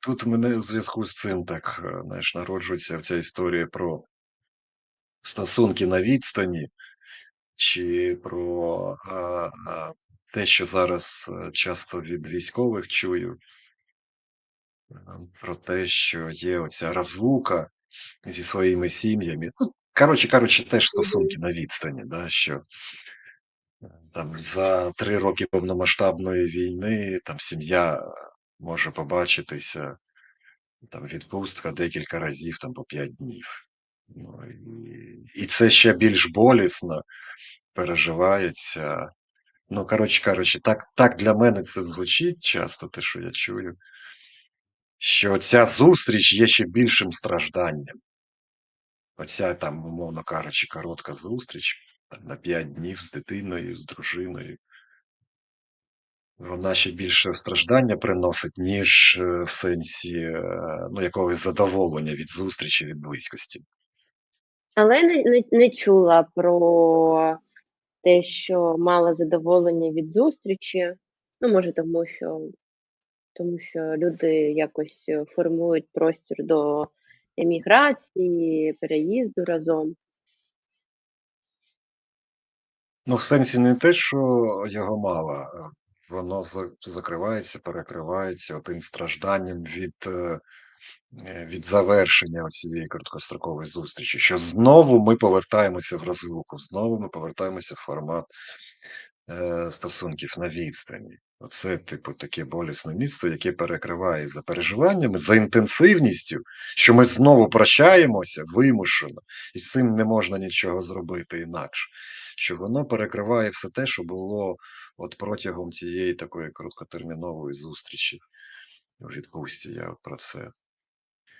тут мене в зв'язку з цим так, е, знаєш, народжується ця історія про стосунки на відстані, чи про, а, а, те, що зараз, е, часто від військових чую про те, що є оця розлука зі своїми сім'ями. Ну, коротше кажучи, теж стосунки на відстані, да, що е, там за 3 роки повномасштабної війни там сім'я може побачитися, там відпустка декілька разів там по 5 днів. Ну, і, це ще більш болісно переживається. Ну, коротше кажучи, так, так для мене це звучить часто, те, що я чую, що ця зустріч є ще більшим стражданням. Оця там, умовно кажучи, коротка зустріч там, на 5 днів з дитиною, з дружиною. Вона ще більше страждання приносить, ніж е, в сенсі е, ну, якогось задоволення від зустрічі, від близькості. Але не не не чула про те, що мала задоволення від зустрічі. Ну, може, тому що тому що люди якось, е, формують простір до еміграції, переїзду разом. Ну, в сенсі не те, що його мало, а воно закривається, перекривається отим стражданням від, е, е, від завершення цієї короткострокової зустрічі, що знову ми повертаємося в розлуку, знову ми повертаємося в формат е, стосунків на відстані. Оце, типу, таке болісне місце, яке перекриває за переживаннями, за інтенсивністю, що ми знову прощаємося вимушено, і з цим не можна нічого зробити інакше. Що воно перекриває все те, що було от протягом цієї такої короткотермінової зустрічі у відпустці. Я про це.